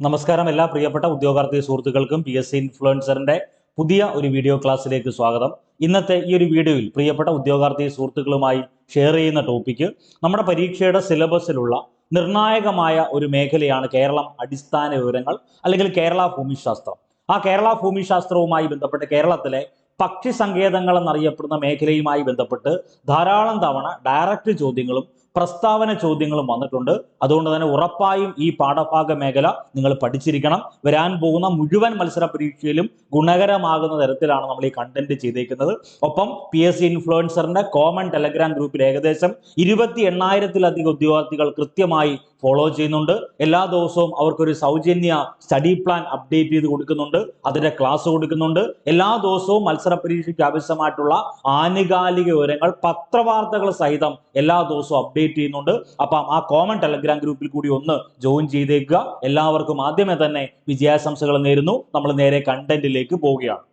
നമസ്കാരം എല്ലാ പ്രിയപ്പെട്ട ഉദ്യോഗാർത്ഥി സുഹൃത്തുക്കൾക്കും പി എസ് സി ഇൻഫ്ലുവൻസറിന്റെ പുതിയ ഒരു വീഡിയോ ക്ലാസ്സിലേക്ക് സ്വാഗതം. ഇന്നത്തെ ഈ ഒരു വീഡിയോയിൽ പ്രിയപ്പെട്ട ഉദ്യോഗാർത്ഥി സുഹൃത്തുക്കളുമായി ഷെയർ ചെയ്യുന്ന ടോപ്പിക്ക് നമ്മുടെ പരീക്ഷയുടെ സിലബസിലുള്ള നിർണായകമായ ഒരു മേഖലയാണ് കേരളം അടിസ്ഥാന വിവരങ്ങൾ അല്ലെങ്കിൽ കേരള ഭൂമിശാസ്ത്രം. ആ കേരള ഭൂമിശാസ്ത്രവുമായി ബന്ധപ്പെട്ട് കേരളത്തിലെ പക്ഷി സങ്കേതങ്ങൾ എന്നറിയപ്പെടുന്ന മേഖലയുമായി ബന്ധപ്പെട്ട് ധാരാളം തവണ ഡയറക്റ്റ് ചോദ്യങ്ങളും പ്രസ്താവന ചോദ്യങ്ങളും വന്നിട്ടുണ്ട്. അതുകൊണ്ട് തന്നെ ഉറപ്പായും ഈ പാഠഭാഗ മേഖല നിങ്ങൾ പഠിച്ചിരിക്കണം. വരാൻ പോകുന്ന മുഴുവൻ മത്സര പരീക്ഷയിലും ഗുണകരമാകുന്ന തരത്തിലാണ് നമ്മൾ ഈ കണ്ടന്റ് ചെയ്തേക്കുന്നത്. ഒപ്പം പി എസ് സി ഇൻഫ്ലുവൻസറിന്റെ കോമൺ ടെലഗ്രാം ഗ്രൂപ്പിൽ ഏകദേശം ഇരുപത്തി എണ്ണായിരത്തിലധികം ഉദ്യോഗാർത്ഥികൾ കൃത്യമായി ഫോളോ ചെയ്യുന്നുണ്ട്. എല്ലാ ദിവസവും അവർക്കൊരു സൗജന്യ സ്റ്റഡി പ്ലാൻ അപ്ഡേറ്റ് ചെയ്ത് കൊടുക്കുന്നുണ്ട്. അതിന്റെ ക്ലാസ് കൊടുക്കുന്നുണ്ട്. എല്ലാ ദിവസവും മത്സര പരീക്ഷയ്ക്ക് ആവശ്യമായിട്ടുള്ള ആനുകാലിക വിവരങ്ങൾ പത്രവാർത്തകൾ സഹിതം എല്ലാ ദിവസവും അപ്ഡേറ്റ് ചെയ്യുന്നുണ്ട്. അപ്പം ആ കോമൺ ടെലഗ്രാം ഗ്രൂപ്പിൽ കൂടി ഒന്ന് ജോയിൻ ചെയ്തേക്കുക. എല്ലാവർക്കും ആദ്യമേ തന്നെ വിജയാശംസകൾ നേരുന്നു. നമ്മൾ നേരെ കണ്ടന്റിലേക്ക് പോവുകയാണ്.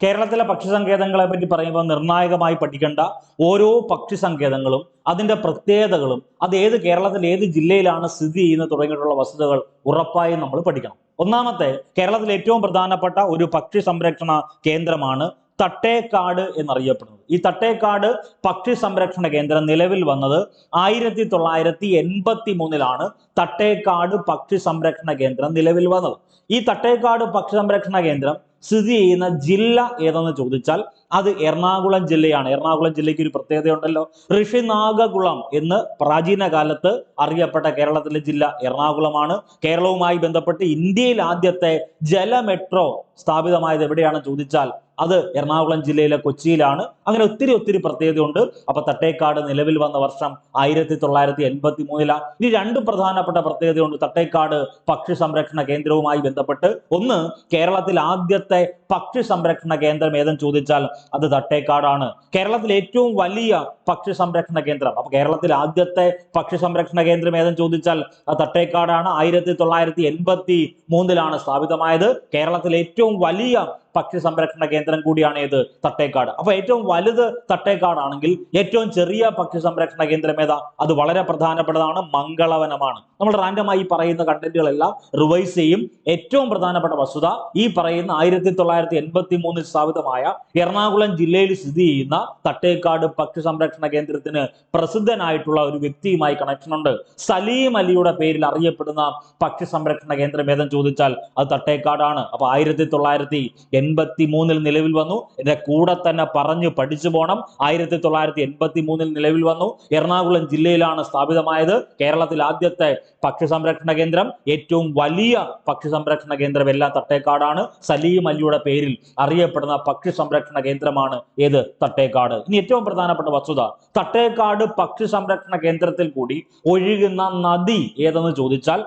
കേരളത്തിലെ പക്ഷി സങ്കേതങ്ങളെ പറ്റി പറയുമ്പോൾ നിർണായകമായി പഠിക്കേണ്ട ഓരോ പക്ഷി സങ്കേതങ്ങളും അതിന്റെ പ്രത്യേകതകളും അത് ഏത് കേരളത്തിൽ ഏത് ജില്ലയിലാണ് സ്ഥിതി ചെയ്യുന്നത് തുടങ്ങിയിട്ടുള്ള വസ്തുതകൾ ഉറപ്പായും നമ്മൾ പഠിക്കണം. ഒന്നാമത്തെ കേരളത്തിലെ ഏറ്റവും പ്രധാനപ്പെട്ട ഒരു പക്ഷി സംരക്ഷണ കേന്ദ്രമാണ് തട്ടേക്കാട് എന്നറിയപ്പെടുന്നത്. ഈ തട്ടേക്കാട് പക്ഷി സംരക്ഷണ കേന്ദ്രം നിലവിൽ വന്നത് ആയിരത്തി തൊള്ളായിരത്തി എൺപത്തി മൂന്നിലാണ് തട്ടേക്കാട് പക്ഷി സംരക്ഷണ കേന്ദ്രം നിലവിൽ വന്നത്. ഈ തട്ടേക്കാട് പക്ഷി സംരക്ഷണ കേന്ദ്രം സ്ഥിതി ചെയ്യുന്ന ജില്ല ഏതെന്ന് ചോദിച്ചാൽ അത് എറണാകുളം ജില്ലയാണ്. എറണാകുളം ജില്ലയ്ക്ക് ഒരു പ്രത്യേകതയുണ്ടല്ലോ. ഋഷിനാഗകുളം എന്ന് പ്രാചീന കാലത്ത് അറിയപ്പെട്ട കേരളത്തിലെ ജില്ല എറണാകുളമാണ്. കേരളവുമായി ബന്ധപ്പെട്ട് ഇന്ത്യയിൽ ആദ്യത്തെ ജല മെട്രോ സ്ഥാപിതമായത് എവിടെയാണെന്ന് ചോദിച്ചാൽ അത് എറണാകുളം ജില്ലയിലെ കൊച്ചിയിലാണ്. അങ്ങനെ ഒത്തിരി ഒത്തിരി പ്രത്യേകതയുണ്ട്. അപ്പൊ തട്ടേക്കാട് നിലവിൽ വന്ന വർഷം ആയിരത്തി തൊള്ളായിരത്തി എൺപത്തി മൂന്നിലാണ് ഇനി രണ്ട് പ്രധാനപ്പെട്ട പ്രത്യേകതയുണ്ട്. തട്ടേക്കാട് പക്ഷി സംരക്ഷണ കേന്ദ്രവുമായി ബന്ധപ്പെട്ട്. ഒന്ന് കേരളത്തിൽ ആദ്യത്തെ പക്ഷി സംരക്ഷണ കേന്ദ്രം ഏതെന്ന് ചോദിച്ചാൽ അത് തട്ടേക്കാടാണ്. കേരളത്തിലെ ഏറ്റവും വലിയ പക്ഷി സംരക്ഷണ കേന്ദ്രം. അപ്പൊ കേരളത്തിൽ ആദ്യത്തെ പക്ഷി സംരക്ഷണ കേന്ദ്രം ഏതെന്ന് ചോദിച്ചാൽ അത് തട്ടേക്കാടാണ്. ആയിരത്തി തൊള്ളായിരത്തി എൺപത്തി മൂന്നിലാണ് സ്ഥാപിതമായത്. കേരളത്തിലെ ഏറ്റവും വലിയ പക്ഷി സംരക്ഷണ കേന്ദ്രം കൂടിയാണ് ഏത്? തട്ടേക്കാട്. അപ്പൊ ഏറ്റവും വലുത് തട്ടേക്കാടാണെങ്കിൽ ഏറ്റവും ചെറിയ പക്ഷി സംരക്ഷണ കേന്ദ്രം ഏതാ? അത് വളരെ പ്രധാനപ്പെട്ടതാണ് മംഗളവനമാണ്. നമ്മൾ റാൻഡമായി പറയുന്ന കണ്ടന്റുകളെല്ലാം റിവൈസ് ചെയ്യും. ഏറ്റവും പ്രധാനപ്പെട്ട വസ്തുത ഈ പറയുന്ന ആയിരത്തി തൊള്ളായിരത്തി എൺപത്തി മൂന്നിൽ സ്ഥാപിതമായ എറണാകുളം ജില്ലയിൽ സ്ഥിതി ചെയ്യുന്ന തട്ടേക്കാട് പക്ഷി സംരക്ഷണ കേന്ദ്രത്തിന് പ്രസിദ്ധനായിട്ടുള്ള ഒരു വ്യക്തിയുമായി കണക്ഷൻ ഉണ്ട്. സലീം അലിയുടെ പേരിൽ അറിയപ്പെടുന്ന പക്ഷി സംരക്ഷണ കേന്ദ്രം ഏതെന്ന് ചോദിച്ചാൽ അത് തട്ടേക്കാടാണ്. അപ്പൊ ആയിരത്തി തൊള്ളായിരത്തി എൺപത്തി മൂന്നിൽ നിലവിൽ വന്നു. എന്റെ കൂടെ തന്നെ പറഞ്ഞു പഠിച്ചു പോണം. ആയിരത്തി തൊള്ളായിരത്തി എൺപത്തി മൂന്നിൽ നിലവിൽ വന്നു. എറണാകുളം ജില്ലയിലാണ് സ്ഥാപിതമായത്. കേരളത്തിൽ ആദ്യത്തെ പക്ഷി സംരക്ഷണ കേന്ദ്രം. ഏറ്റവും വലിയ പക്ഷി സംരക്ഷണ കേന്ദ്രം എല്ലാം തട്ടേക്കാടാണ്. സലീം അലിയുടെ പേരിൽ അറിയപ്പെടുന്ന പക്ഷി സംരക്ഷണ കേന്ദ്രമാണ് ഏത്? തട്ടേക്കാട്. ഇനി ഏറ്റവും പ്രധാനപ്പെട്ട വസ്തുത തട്ടേക്കാട് പക്ഷി സംരക്ഷണ കേന്ദ്രത്തിൽ കൂടി ഒഴുകുന്ന നദി ഏതെന്ന് ചോദിച്ചാൽ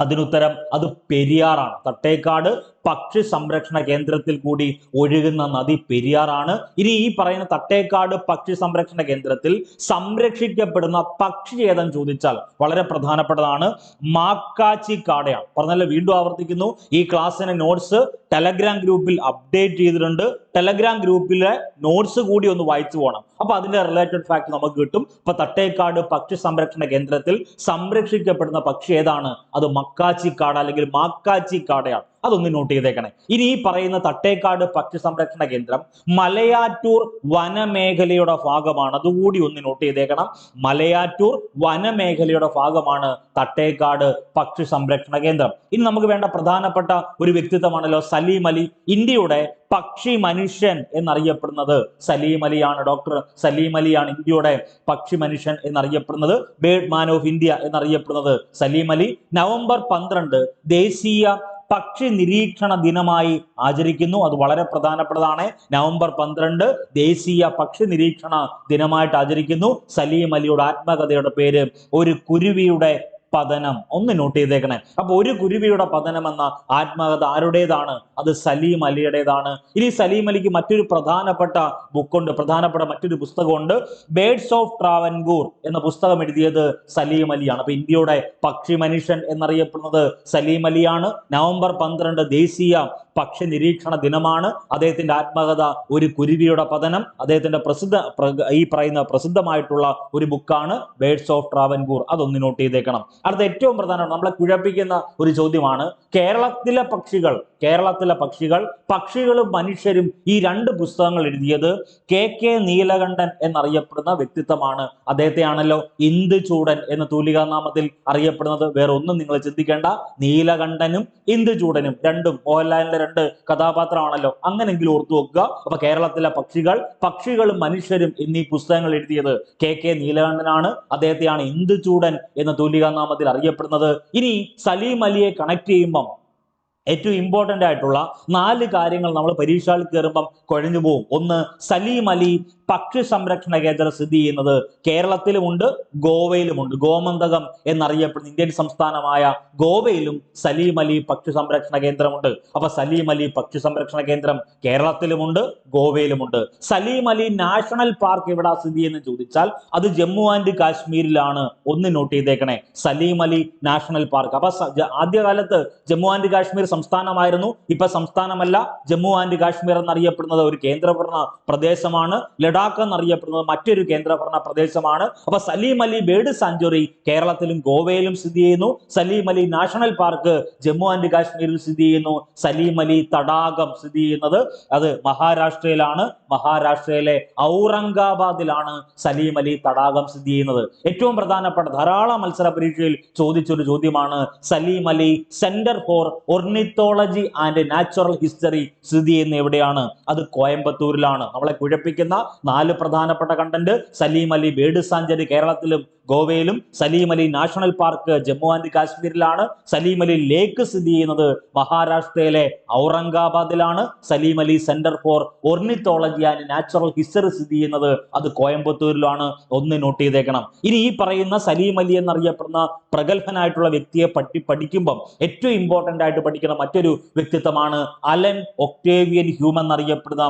അതിനുത്തരം അത് പെരിയാറാണ്. തട്ടേക്കാട് പക്ഷി സംരക്ഷണ കേന്ദ്രത്തിൽ കൂടി ഒഴുകുന്ന നദി പെരിയാറാണ്. ഇനി ഈ പറയുന്ന തട്ടേക്കാട് പക്ഷി സംരക്ഷണ കേന്ദ്രത്തിൽ സംരക്ഷിക്കപ്പെടുന്ന പക്ഷി ഏതെന്ന് ചോദിച്ചാൽ വളരെ പ്രധാനപ്പെട്ടതാണ്. മാക്കാച്ചി കാടയാണ്. പറഞ്ഞല്ലോ വീണ്ടും ആവർത്തിക്കുന്നു. ഈ ക്ലാസ്സിന്റെ നോട്ട്സ് ടെലഗ്രാം ഗ്രൂപ്പിൽ അപ്ഡേറ്റ് ചെയ്തിട്ടുണ്ട്. ടെലഗ്രാം ഗ്രൂപ്പിലെ നോട്ട്സ് കൂടി ഒന്ന് വായിച്ചു പോകണം അപ്പൊ അതിന്റെ റിലേറ്റഡ് ഫാക്ട് നമുക്ക് കിട്ടും. ഇപ്പൊ തട്ടേക്കാട് പക്ഷി സംരക്ഷണ കേന്ദ്രത്തിൽ സംരക്ഷിക്കപ്പെടുന്ന പക്ഷി ഏതാണ്? അത് മക്കാച്ചി കാട അല്ലെങ്കിൽ മാക്കാച്ചി കാടയാണ്. അതൊന്ന് നോട്ട് ചെയ്തേക്കണേ. ഇനി ഈ പറയുന്ന തട്ടേക്കാട് പക്ഷി സംരക്ഷണ കേന്ദ്രം മലയാറ്റൂർ വനമേഖലയുടെ ഭാഗമാണ്. അതുകൂടി ഒന്ന് നോട്ട് ചെയ്തേക്കണം. മലയാറ്റൂർ വനമേഖലയുടെ ഭാഗമാണ് തട്ടേക്കാട് പക്ഷി സംരക്ഷണ കേന്ദ്രം. ഇനി നമുക്ക് വേണ്ട പ്രധാനപ്പെട്ട ഒരു വ്യക്തിത്വമാണല്ലോ സലീം അലി. ഇന്ത്യയുടെ പക്ഷി മനുഷ്യൻ എന്നറിയപ്പെടുന്നത് സലീം അലിയാണ്. ഡോക്ടർ സലീം അലിയാണ് ഇന്ത്യയുടെ പക്ഷി മനുഷ്യൻ എന്നറിയപ്പെടുന്നത്. ബേഡ് മാൻ ഓഫ് ഇന്ത്യ എന്നറിയപ്പെടുന്നത് സലീം അലി. നവംബർ പന്ത്രണ്ട് ദേശീയ പക്ഷി നിരീക്ഷണ ദിനമായി ആചരിക്കുന്നു. അത് വളരെ പ്രധാനപ്പെട്ടതാണ്. നവംബർ പന്ത്രണ്ട് ദേശീയ പക്ഷി നിരീക്ഷണ ദിനമായിട്ട് ആചരിക്കുന്നു. സലീം അലിയുടെ ആത്മകഥയുടെ പേര് ഒരു കുരുവിയുടെ പതനം. ഒന്ന് നോട്ട് ചെയ്തേക്കണേ. അപ്പൊ ഒരു കുരുവിയുടെ പതനം എന്ന ആത്മകഥ ആരുടേതാണ്? അത് സലീം അലിയുടേതാണ്. ഇനി സലീം അലിക്ക് മറ്റൊരു പ്രധാനപ്പെട്ട ബുക്കുണ്ട് പ്രധാനപ്പെട്ട മറ്റൊരു പുസ്തകമുണ്ട്. ബേഡ്സ് ഓഫ് ട്രാവൻകൂർ എന്ന പുസ്തകം എഴുതിയത് സലീം അലിയാണ്. അപ്പൊ ഇന്ത്യയുടെ പക്ഷി മനുഷ്യൻ എന്നറിയപ്പെടുന്നത് സലീം അലിയാണ്. നവംബർ പന്ത്രണ്ട് ദേശീയ പക്ഷി നിരീക്ഷണ ദിനമാണ്. അദ്ദേഹത്തിന്റെ ആത്മകഥ ഒരു കുരുവിയുടെ പതനം. അദ്ദേഹത്തിന്റെ പ്രസിദ്ധ ഈ പറയുന്ന പ്രസിദ്ധമായിട്ടുള്ള ഒരു ബുക്കാണ് ബേഡ്സ് ഓഫ് ട്രാവൻകൂർ അതൊന്ന് നോട്ട് ചെയ്തേക്കണം. അടുത്ത ഏറ്റവും പ്രധാനമാണ് നമ്മളെ കുഴപ്പിക്കുന്ന ഒരു ചോദ്യമാണ് കേരളത്തിലെ പക്ഷികൾ കേരളത്തിലെ പക്ഷികൾ പക്ഷികളും മനുഷ്യരും ഈ രണ്ട് പുസ്തകങ്ങൾ എഴുതിയത് കെ കെ നീലകണ്ഠൻ എന്നറിയപ്പെടുന്ന വ്യക്തിത്വമാണ്. അദ്ദേഹത്തെയാണല്ലോ ഇന്ദുചൂടൻ എന്ന തൂലികാനാമത്തിൽ അറിയപ്പെടുന്നത്. വേറെ ഒന്നും നിങ്ങൾ ചിന്തിക്കേണ്ട. നീലകണ്ഠനും ഇന്ദുചൂടനും രണ്ടും മോഹൻലാലിന്റെ രണ്ട് കഥാപാത്രമാണല്ലോ. അങ്ങനെങ്കിലും ഓർത്തു വെക്കുക. അപ്പൊ കേരളത്തിലെ പക്ഷികൾ പക്ഷികളും മനുഷ്യരും എന്നീ പുസ്തകങ്ങൾ എഴുതിയത് കെ കെ നീലകണ്ഠനാണ്. അദ്ദേഹത്തെയാണ് ഇന്ദുചൂടൻ എന്ന തൂലികാനാമത്തിൽ അറിയപ്പെടുന്നത്. ഇനി സലീം അലിയെ കണക്ട് ചെയ്യുമ്പം ഏറ്റവും ഇമ്പോർട്ടന്റ് ആയിട്ടുള്ള നാല് കാര്യങ്ങൾ നമ്മൾ പരീക്ഷകളിൽ കയറുമ്പം കുഴഞ്ഞു പോകും ഒന്ന് സലീം അലി പക്ഷി സംരക്ഷണ കേന്ദ്രം സ്ഥിതി ചെയ്യുന്നത് കേരളത്തിലുമുണ്ട് ഗോവയിലുമുണ്ട്. ഗോമന്തകം എന്നറിയപ്പെടുന്ന ഇന്ത്യൻ സംസ്ഥാനമായ ഗോവയിലും സലീം അലി പക്ഷി സംരക്ഷണ കേന്ദ്രമുണ്ട്. അപ്പൊ സലീം അലി പക്ഷി സംരക്ഷണ കേന്ദ്രം കേരളത്തിലുമുണ്ട് ഗോവയിലുമുണ്ട്. സലീം അലി നാഷണൽ പാർക്ക് എവിടെ സ്ഥിതി എന്ന് ചോദിച്ചാൽ അത് ജമ്മു ആൻഡ് കാശ്മീരിലാണ് ഒന്ന് നോട്ട് ചെയ്തേക്കണേ. Salim Ali national park. അപ്പൊ ആദ്യകാലത്ത് ജമ്മു ആൻഡ് കാശ്മീർ സംസ്ഥാനമായിരുന്നു. ഇപ്പൊ സംസ്ഥാനമല്ല ജമ്മു ആൻഡ് കാശ്മീർ എന്നറിയപ്പെടുന്നത് ഒരു കേന്ദ്രഭരണ പ്രദേശമാണ്. ലഡാക്ക് എന്നറിയപ്പെടുന്നത് മറ്റൊരു കേന്ദ്രഭരണ പ്രദേശമാണ്. അപ്പൊ സലീം അലി ബേർഡ് സാഞ്ചുറി കേരളത്തിലും ഗോവയിലും സ്ഥിതി ചെയ്യുന്നു. Salim Ali national park Jammu and കാശ്മീരിൽ സ്ഥിതി ചെയ്യുന്നു. സലീം അലി തടാകം സ്ഥിതി ചെയ്യുന്നത് അത് മഹാരാഷ്ട്രയിലാണ്. മഹാരാഷ്ട്രയിലെ ഔറംഗാബാദിലാണ് സലീം അലി തടാകം സ്ഥിതി ചെയ്യുന്നത്. ഏറ്റവും പ്രധാനപ്പെട്ട ധാരാളം മത്സര പരീക്ഷയിൽ ചോദിച്ചൊരു ചോദ്യമാണ് Salim Ali centre for ornithology and natural history സ്ഥിതി ചെയ്യുന്ന എവിടെയാണ്? അത് കോയമ്പത്തൂരിലാണ്. നമ്മളെ കുഴപ്പിക്കുന്ന നാല് പ്രധാനപ്പെട്ട content Salim Ali bird sanctuary കേരളത്തിലും ഗോവയിലും. Salim Ali national park Jammu and കാശ്മീരിലാണ്. Salim Ali lake സ്ഥിതി ചെയ്യുന്നത് മഹാരാഷ്ട്രയിലെ ഔറംഗാബാദിലാണ്. Salim Ali centre for ornithology and natural history സ്ഥിതി ചെയ്യുന്നത് അത് കോയമ്പത്തൂരിലാണ്. ഒന്ന് നോട്ട് ചെയ്തേക്കണം. ഇനി ഈ പറയുന്ന സലീം അലി എന്നറിയപ്പെടുന്ന പ്രഗത്ഭനായിട്ടുള്ള വ്യക്തിയെ പറ്റി പഠിക്കുമ്പം ഏറ്റവും ഇമ്പോർട്ടന്റ് ആയിട്ട് പഠിക്കുന്ന മറ്റൊരു വ്യക്തിത്വമാണ് അലൻ ഒക്ടേവിയൻ ഹ്യൂം എന്നറിയപ്പെടുന്ന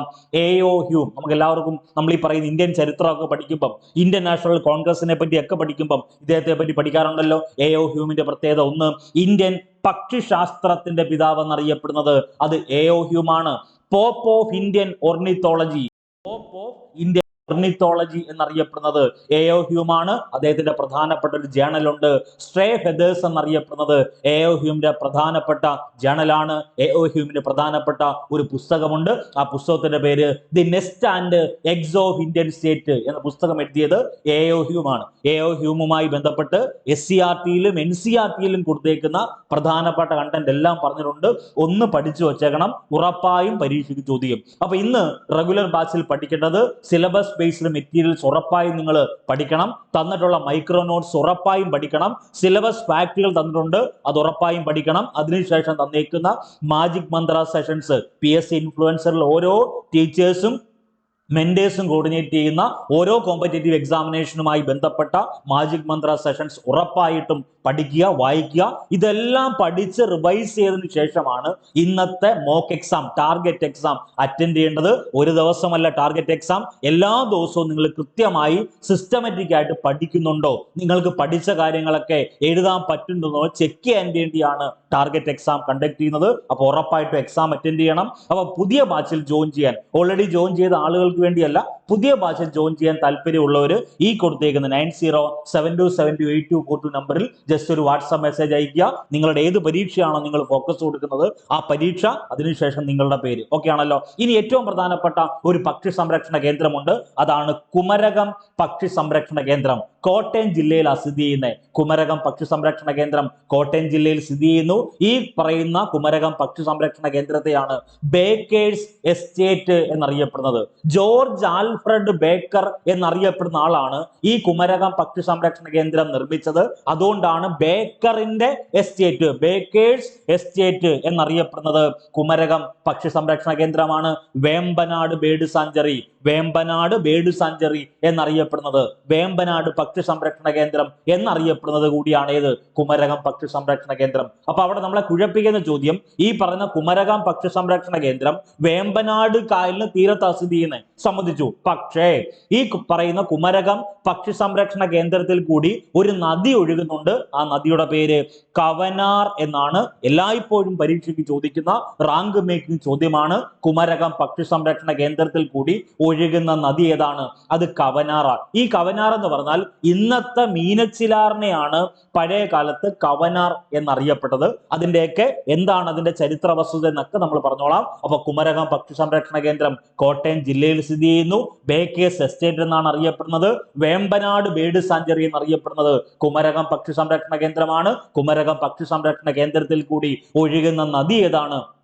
എ ഒ ഹ്യൂം നമുക്ക് എല്ലാവർക്കും ഈ പറയുന്ന ഇന്ത്യൻ ചരിത്രമൊക്കെ പഠിക്കുമ്പം ഇന്ത്യൻ നാഷണൽ കോൺഗ്രസിനെ പറ്റിയൊക്കെ പഠിക്കുമ്പം ഇദ്ദേഹത്തെ പറ്റി പഠിക്കാറുണ്ടല്ലോ. എ ഒ ഹ്യൂമിന്റെ പ്രത്യേകത ഒന്ന് ഇന്ത്യൻ പക്ഷിശാസ്ത്രത്തിന്റെ പിതാവ് എന്നറിയപ്പെടുന്നത് അത് A O ഹ്യൂമാണ് pope of Indian ornithology pope of Indian ornithology എന്നറിയപ്പെടുന്നത് എ ഒ ഹ്യൂമാണ് അദ്ദേഹത്തിന്റെ പ്രധാനപ്പെട്ട ഒരു ജേണലുണ്ട് സ്ട്രേ ഫെദേഴ്സ് എന്നറിയപ്പെടുന്നത് എ ഒ ഹ്യൂമിന്റെ പ്രധാനപ്പെട്ട ജേണലാണ് എ ഒ ഹ്യൂമിന്റെ പ്രധാനപ്പെട്ട ഒരു പുസ്തകമുണ്ട്. ആ പുസ്തകത്തിന്റെ പേര് the nest and eggs of Indian state എന്ന പുസ്തകം എഴുതിയത് എ ഒ ഹ്യൂമാണ് എ ഒ ഹ്യൂമുമായി ബന്ധപ്പെട്ട് എസ് സി ആർ ടിയിലും എൻ സി ആർ ടിയിലും കൊടുത്തേക്കുന്ന പ്രധാനപ്പെട്ട കണ്ടന്റ് എല്ലാം പറഞ്ഞിട്ടുണ്ട്. ഒന്ന് പഠിച്ചു വച്ചേക്കണം. ഉറപ്പായും പരീക്ഷയ്ക്ക് ചോദ്യം. അപ്പൊ ഇന്ന് റെഗുലർ ബാച്ചിൽ പഠിക്കേണ്ടത് സിലബസ് ബേസ്ഡ് മെറ്റീരിയൽസ് ഉറപ്പായും നിങ്ങൾ പഠിക്കണം. തന്നിട്ടുള്ള മൈക്രോ നോട്ട്സ് ഉറപ്പായും പഠിക്കണം. സിലബസ് ഫാക്ടുകൾ തന്നിട്ടുണ്ട് അത് ഉറപ്പായും പഠിക്കണം. അതിനുശേഷം തന്നേക്കുന്ന magic Mantra sessions P S C ഇൻഫ്ലുവൻസറിൽ ഓരോ ടീച്ചേഴ്സും മെന്റേഴ്സും കോർഡിനേറ്റ് ചെയ്യുന്ന ഓരോ കോമ്പറ്റേറ്റീവ് എക്സാമിനേഷനുമായി ബന്ധപ്പെട്ട മാജിക് മന്ത്ര സെഷൻസ് ഉറപ്പായിട്ടും പഠിക്കുക വായിക്കുക. ഇതെല്ലാം പഠിച്ച് റിവൈസ് ചെയ്തതിനു ശേഷമാണ് ഇന്നത്തെ mock exam target exam attend ചെയ്യേണ്ടത്. ഒരു ദിവസമല്ല ടാർഗറ്റ് എക്സാം എല്ലാ ദിവസവും നിങ്ങൾ കൃത്യമായി സിസ്റ്റമാറ്റിക് ആയിട്ട് പഠിക്കുന്നുണ്ടോ? നിങ്ങൾക്ക് പഠിച്ച കാര്യങ്ങളൊക്കെ എഴുതാൻ പറ്റുന്നുണ്ടോ? ചെക്ക് ചെയ്യാൻ വേണ്ടിയാണ് ടാർഗറ്റ് എക്സാം കണ്ടക്ട് ചെയ്യുന്നത്. അപ്പോൾ ഉറപ്പായിട്ടും എക്സാം അറ്റൻഡ് ചെയ്യണം. അപ്പോൾ പുതിയ ബാച്ചിൽ ജോയിൻ ചെയ്യാൻ. ഓൾറെഡി ജോയിൻ ചെയ്ത ആളുകൾക്ക് വേണ്ടിയല്ല. പുതിയ ഭാഷ ജോയിൻ ചെയ്യാൻ താല്പര്യമുള്ളവർ ഈ കൊടുത്തേക്കുന്ന nine zero seven two seven two eight two four two നമ്പറിൽ ജസ്റ്റ് ഒരു വാട്സാപ്പ് മെസ്സേജ് അയക്കുക നിങ്ങളുടെ ഏത് പരീക്ഷയാണോ നിങ്ങൾ ഫോക്കസ് കൊടുക്കുന്നത് ആ പരീക്ഷ അതിനുശേഷം നിങ്ങളുടെ പേര്. ഓക്കെ ആണല്ലോ? ഇനി ഏറ്റവും പ്രധാനപ്പെട്ട ഒരു പക്ഷി സംരക്ഷണ കേന്ദ്രമുണ്ട്. അതാണ് കുമരകം പക്ഷി സംരക്ഷണ കേന്ദ്രം. കോട്ടയം ജില്ലയിൽ സ്ഥിതി ചെയ്യുന്ന കുമരകം പക്ഷി സംരക്ഷണ കേന്ദ്രം കോട്ടയം ജില്ലയിൽ സ്ഥിതി ചെയ്യുന്നു. ഈ പറയുന്ന കുമരകം പക്ഷി സംരക്ഷണ കേന്ദ്രത്തെയാണ് ബേക്കേഴ്സ് എസ്റ്റേറ്റ് എന്നറിയപ്പെടുന്നത്. ജോർജ് ആൽഫ്രഡ് ബേക്കർ എന്നറിയപ്പെടുന്ന ആളാണ് ഈ കുമരകം പക്ഷി സംരക്ഷണ കേന്ദ്രം നിർമ്മിച്ചത്. അതുകൊണ്ടാണ് ബേക്കറിന്റെ എസ്റ്റേറ്റ് ബേക്കേഴ്സ് എസ്റ്റേറ്റ് എന്നറിയപ്പെടുന്നത്. കുമരകം പക്ഷി സംരക്ഷണ കേന്ദ്രമാണ് Vembanad bird sanctuary. Vembanad bird sanctuary എന്നറിയപ്പെടുന്നത്. വേമ്പനാട് പക്ഷി സംരക്ഷണ കേന്ദ്രം എന്നറിയപ്പെടുന്നത് കൂടിയാണ് ഏത്? കുമരകം പക്ഷി സംരക്ഷണ കേന്ദ്രം. അപ്പൊ അവിടെ നമ്മളെ കുഴപ്പിക്കുന്ന ചോദ്യം ഈ പറഞ്ഞ കുമരകം പക്ഷി സംരക്ഷണ കേന്ദ്രം വേമ്പനാട് കായലിന് തീരത്ത് സ്ഥിതി സംബന്ധിച്ചു പക്ഷേ ഈ പറയുന്ന കുമരകം പക്ഷി സംരക്ഷണ കേന്ദ്രത്തിൽ കൂടി ഒരു നദി ഒഴുകുന്നുണ്ട്. ആ നദിയുടെ പേര് കവനാർ എന്നാണ്. എല്ലായ്പ്പോഴും പരീക്ഷയ്ക്ക് ചോദിക്കുന്ന റാങ്ക് മേക്കിംഗ് ചോദ്യമാണ്. കുമരകം പക്ഷി സംരക്ഷണ കേന്ദ്രത്തിൽ കൂടി ഒഴുകുന്ന നദി ഏതാണ്? അത് കവനാറാണ് ഈ കവനാർ എന്ന് പറഞ്ഞാൽ ഇന്നത്തെ മീനച്ചിലാറിനെയാണ് പഴയ കാലത്ത് കവനാർ എന്നറിയപ്പെട്ടത്. അതിന്റെയൊക്കെ എന്താണ് അതിന്റെ ചരിത്ര വസ്തുത എന്നൊക്കെ നമ്മൾ പറഞ്ഞോളാം. അപ്പൊ കുമരകം പക്ഷി സംരക്ഷണ കേന്ദ്രം കോട്ടയം ജില്ലയിൽ സ്ഥിതി ചെയ്യുന്നു. ബേക്കേസ് എസ്റ്റേറ്റ് എന്നാണ് അറിയപ്പെടുന്നത്. വേമ്പനാട് ബേഡ് സാഞ്ചറി എന്നറിയപ്പെടുന്നത് കുമരകം പക്ഷി സംരക്ഷണ കേന്ദ്രമാണ്. കുമരകം പക്ഷി സംരക്ഷണ കേന്ദ്രത്തിൽ കൂടി ഒഴുകുന്ന നദി ഏതാണ്?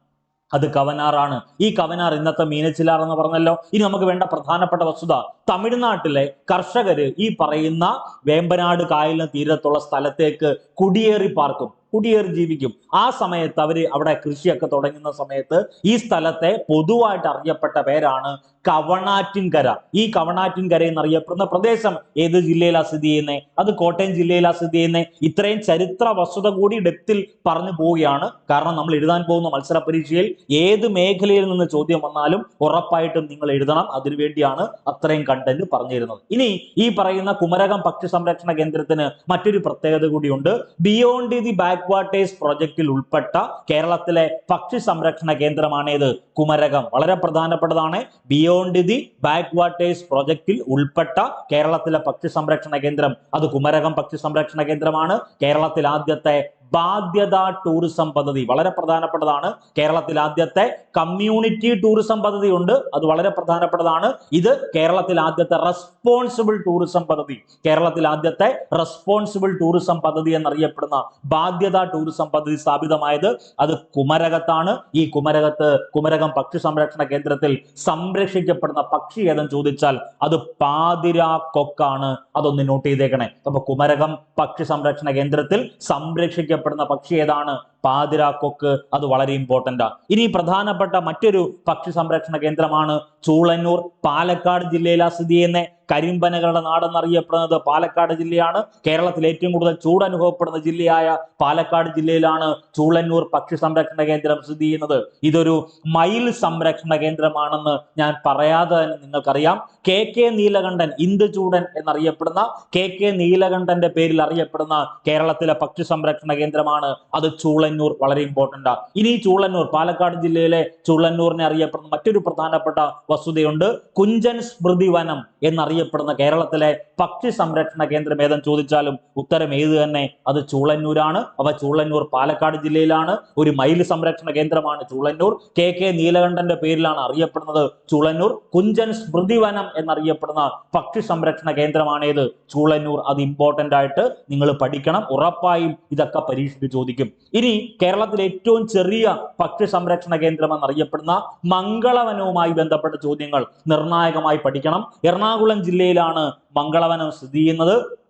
അത് കവനാറാണ് ഈ കവനാർ ഇന്നത്തെ മീനച്ചിലാർ എന്ന് പറഞ്ഞല്ലോ. ഇനി നമുക്ക് വേണ്ട പ്രധാനപ്പെട്ട വസ്തുത തമിഴ്നാട്ടിലെ കർഷകര് ഈ പറയുന്ന വേമ്പനാട് കായലിന് തീരത്തുള്ള സ്ഥലത്തേക്ക് കുടിയേറി പാർക്കും. കുടിയേറി ജീവിക്കും. ആ സമയത്ത് അവർ അവിടെ കൃഷിയൊക്കെ തുടങ്ങുന്ന സമയത്ത് ഈ സ്ഥലത്തെ പൊതുവായിട്ട് അറിയപ്പെട്ട പേരാണ് കവണാറ്റിൻകര. ഈ കവണാറ്റിൻകര എന്നറിയപ്പെടുന്ന പ്രദേശം ഏത് ജില്ലയിലാണ് സ്ഥിതി ചെയ്യുന്നത് അത് കോട്ടയം ജില്ലയിലാണ് സ്ഥിതി ചെയ്യുന്നത് ഇത്രയും ചരിത്ര വസ്തുത കൂടി ഡെപ്തിൽ പറഞ്ഞു പോവുകയാണ്. കാരണം നമ്മൾ എഴുതാൻ പോകുന്ന മത്സര പരീക്ഷയിൽ ഏത് മേഖലയിൽ നിന്ന് ചോദ്യം വന്നാലും ഉറപ്പായിട്ടും നിങ്ങൾ എഴുതണം. അതിനുവേണ്ടിയാണ് അത്രയും കണ്ടന്റ് പറഞ്ഞു തരുന്നത് ഇനി ഈ പറയുന്ന കുമരകം പക്ഷി സംരക്ഷണ കേന്ദ്രത്തിന് മറ്റൊരു പ്രത്യേകത കൂടിയുണ്ട്. ബിയോണ്ട് ദി ബാക്ക്വാട്ടേഴ്സ് പ്രൊജക്റ്റിൽ ഉൾപ്പെട്ട കേരളത്തിലെ പക്ഷി സംരക്ഷണ കേന്ദ്രമാണേത്. കുമരകം വളരെ പ്രധാനപ്പെട്ടതാണ്. ബിയോണ്ട് ദി ബാക്ക്വാട്ടേഴ്സ് പ്രൊജക്റ്റിൽ ഉൾപ്പെട്ട കേരളത്തിലെ പക്ഷി സംരക്ഷണ കേന്ദ്രം. അത് കുമരകം പക്ഷി സംരക്ഷണ കേന്ദ്രമാണ്. കേരളത്തിൽ ആദ്യത്തെ ബാധ്യത ടൂറിസം പദ്ധതി വളരെ പ്രധാനപ്പെട്ടതാണ്. കേരളത്തിൽ ആദ്യത്തെ കമ്മ്യൂണിറ്റി ടൂറിസം പദ്ധതി ഉണ്ട്. അത് വളരെ പ്രധാനപ്പെട്ടതാണ്. ഇത് കേരളത്തിൽ ആദ്യത്തെ റെസ്പോൺസിബിൾ ടൂറിസം പദ്ധതി. കേരളത്തിൽ ആദ്യത്തെ റെസ്പോൺസിബിൾ ടൂറിസം പദ്ധതി എന്നറിയപ്പെടുന്ന ബാധ്യത ടൂറിസം പദ്ധതി സ്ഥാപിതമായത് അത് കുമരകത്താണ്. ഈ കുമരകത്ത് കുമരകം പക്ഷി സംരക്ഷണ കേന്ദ്രത്തിൽ സംരക്ഷിക്കപ്പെടുന്ന പക്ഷി ഏതെന്ന് ചോദിച്ചാൽ അത് പാതിര കൊക്കാണ്. അതൊന്ന് നോട്ട് ചെയ്തേക്കണേ. അപ്പൊ കുമരകം പക്ഷി സംരക്ഷണ കേന്ദ്രത്തിൽ സംരക്ഷിക്കപ്പെടുന്ന പക്ഷി ഏതാണ്? പാതിരാക്കൊക്ക് അത് വളരെ ഇമ്പോർട്ടന്റ് ആണ് ഇനി പ്രധാനപ്പെട്ട മറ്റൊരു പക്ഷി സംരക്ഷണ കേന്ദ്രമാണ് ചൂളന്നൂർ. പാലക്കാട് ജില്ലയിലാണ് സ്ഥിതി ചെയ്യുന്ന കരിമ്പനകളുടെ നാടെന്നറിയപ്പെടുന്നത് പാലക്കാട് ജില്ലയാണ്. കേരളത്തിൽ ഏറ്റവും കൂടുതൽ ചൂട് അനുഭവപ്പെടുന്ന ജില്ലയായ പാലക്കാട് ജില്ലയിലാണ് ചൂളന്നൂർ പക്ഷി സംരക്ഷണ കേന്ദ്രം സ്ഥിതി ചെയ്യുന്നത്. ഇതൊരു മയിൽ സംരക്ഷണ കേന്ദ്രമാണെന്ന് ഞാൻ പറയാതെ തന്നെ നിങ്ങൾക്കറിയാം. കെ കെ നീലകണ്ഠൻ ഇന്ദുചൂടൻ എന്നറിയപ്പെടുന്ന കെ കെ നീലകണ്ഠന്റെ പേരിൽ അറിയപ്പെടുന്ന കേരളത്തിലെ പക്ഷി സംരക്ഷണ കേന്ദ്രമാണ് അത് ചൂളന്നൂർ വളരെ ഇമ്പോർട്ടന്റ് ആണ് ഇനി ചൂളന്നൂർ പാലക്കാട് ജില്ലയിലെ ചൂളന്നൂറിനെ അറിയപ്പെടുന്ന മറ്റൊരു പ്രധാനപ്പെട്ട വസ്തുതയുണ്ട് കുഞ്ചൻ സ്മൃതി വനം എന്നറിയപ്പെടുന്ന കേരളത്തിലെ പക്ഷി സംരക്ഷണ കേന്ദ്രം ഏതെന്ന് ചോദിച്ചാലും ഉത്തരം ഏത് തന്നെ? അത് ചൂളന്നൂരാണ്. അവ ചൂളന്നൂർ പാലക്കാട് ജില്ലയിലാണ്. ഒരു മയിൽ സംരക്ഷണ കേന്ദ്രമാണ് ചൂളന്നൂർ. കെ കെ നീലകണ്ഠന്റെ പേരിലാണ് അറിയപ്പെടുന്നത് ചൂളന്നൂർ. കുഞ്ചൻ സ്മൃതി വനം എന്നറിയപ്പെടുന്ന പക്ഷി സംരക്ഷണ കേന്ദ്രമാണേത് ചൂളന്നൂർ. അത് ഇമ്പോർട്ടന്റ് ആയിട്ട് നിങ്ങൾ പഠിക്കണം. ഉറപ്പായും ഇതൊക്കെ പരീക്ഷയ്ക്ക് ചോദിക്കും. ഇനി കേരളത്തിലെ ഏറ്റവും ചെറിയ പക്ഷി സംരക്ഷണ കേന്ദ്രം എന്നറിയപ്പെടുന്ന മംഗളവനവുമായി ബന്ധപ്പെട്ട ചോദ്യങ്ങൾ നിർണായകമായി പഠിക്കണം. എറണാകുളം ജില്ലയിലാണ് മംഗളവനം സ്ഥിതി ചെയ്യുന്നത്.